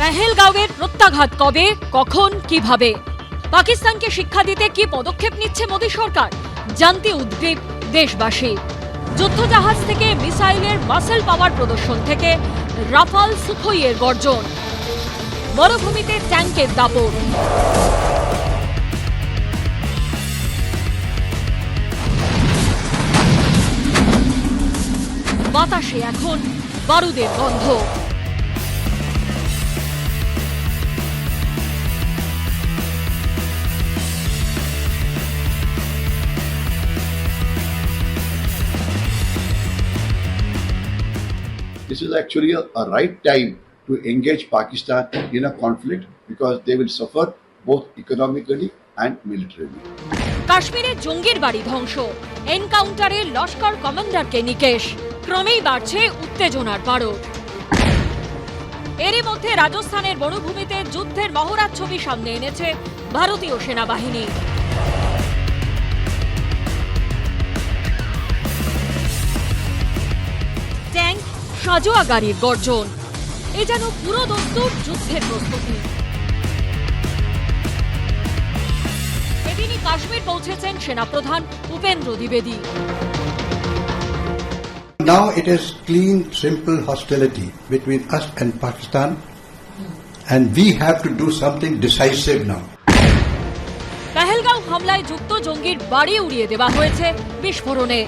পেহেলগাঁওয়ের প্রত্যাঘাত কবে, কখন, কীভাবে? পাকিস্তানকে শিক্ষা দিতে কি পদক্ষেপ নিচ্ছে মোদী সরকার? জানতে উদ্গ্রীব দেশবাসী যুদ্ধজাহাজ থেকে মিসাইলের মাসেল পাওয়ার প্রদর্শন থেকে রাফাল সুখইয়ের গর্জন। মরুভূমিতে ট্যাঙ্কের দাপট। বাতাসে এখন বারুদের গন্ধ। This is actually a, a right time to engage Pakistan in a conflict because they will suffer both economically and militarily. কাশ্মীরে জঙ্গির বাড়ি ধ্বংস এনকাউন্টারে লস্কর কমান্ডারকে নিকেশ ক্রমেই বাড়ছে উত্তেজনার পারদ এরই মধ্যে রাজস্থানের বনভূমিতে যুদ্ধের মহড়ার ছবি সামনে এনেছে ভারতীয় সেনাবাহিনী সাজোয়া গাড়ির গর্জন। এ যেন পুরো দস্তুর যুদ্ধের প্রস্তুতি। এদিনই কাশ্মীর পৌঁছেছেন সেনাপ্রধান Upendra দ্বিবেদী। Now it is clean, simple hostility between us and Pakistan, and we have to do something decisive now. Pahalgam হামলায় যুক্ত জঙ্গির বাড়ি উড়িয়ে দেওয়া হয়েছে বিস্ফোরণে।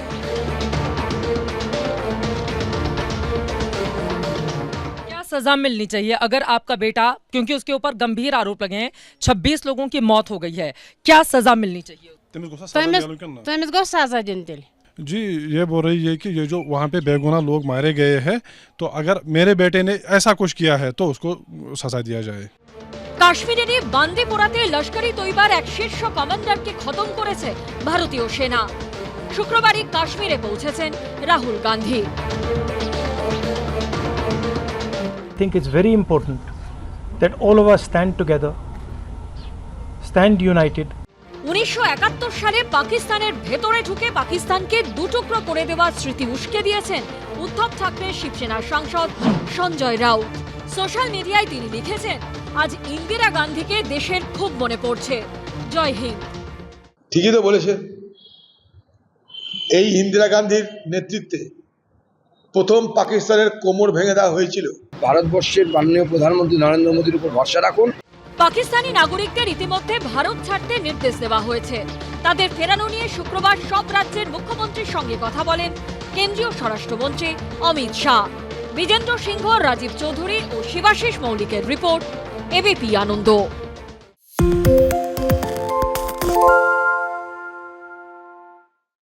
सजा मिलनी चाहिए अगर आपका बेटा क्योंकि उसके ऊपर गंभीर आरोप लगे हैं 26 लोगों की मौत हो गई है क्या सजा मिलनी चाहिए तमिस गोसा तमिस सजा दियानो क्या तमिस गो सजा दिन तेल जी ये बोल रही है कि ये जो वहाँ पे बेगुनाह लोग मारे गए हैं तो अगर मेरे बेटे ने ऐसा कुछ किया है तो उसको सजा दिया जाए কাশ্মীরেরই বান্দিপোরাতে লস্করি তৈবার এক শীর্ষ কমান্ডারকে খতম করেছে ভারতীয় সেনা শুক্রবারই কাশ্মীরে পৌঁছেছেন Rahul Gandhi I think it's very important that all of us stand together, stand united, উনিশশো একাত্তর সালে পাকিস্তানের ভেতরে ঢুকে পাকিস্তানকে দুটুকরো করে দেওয়ার স্মৃতি উস্কে দিয়েছেন উদ্ধব ঠাকরে শিবসেনার সাংসদ সঞ্জয় রাউত। সোশ্যাল মিডিয়ায় তিনি লিখেছেন আজ ইন্দিরা গান্ধীকে দেশের খুব মনে পড়ছে। জয় হিন্দ। ঠিকই তো বলেছে। এই ইন্দিরা গান্ধীর নেতৃত্বে প্রথম পাকিস্তানের কোমর ভেঙে দেওয়া হয়েছিল। ভারতবর্ষের মাননীয় প্রধানমন্ত্রী নরেন্দ্র মোদীর উপর ভরসা রাখুন। পাকিস্তানি নাগরিকদের ইতিমধ্যে ভারত ছাড়তে নির্দেশ দেওয়া হয়েছে। তাদের ফেরানো নিয়ে শুক্রবার সব রাজ্যের মুখ্যমন্ত্রীর সঙ্গে কথা বলেন কেন্দ্রীয় স্বরাষ্ট্রমন্ত্রী অমিত শাহ। বিজেন্দ্র সিংহ, রাজীব চৌধুরী ও শিবাশিস মৌলিকের রিপোর্ট, এবিপি আনন্দ।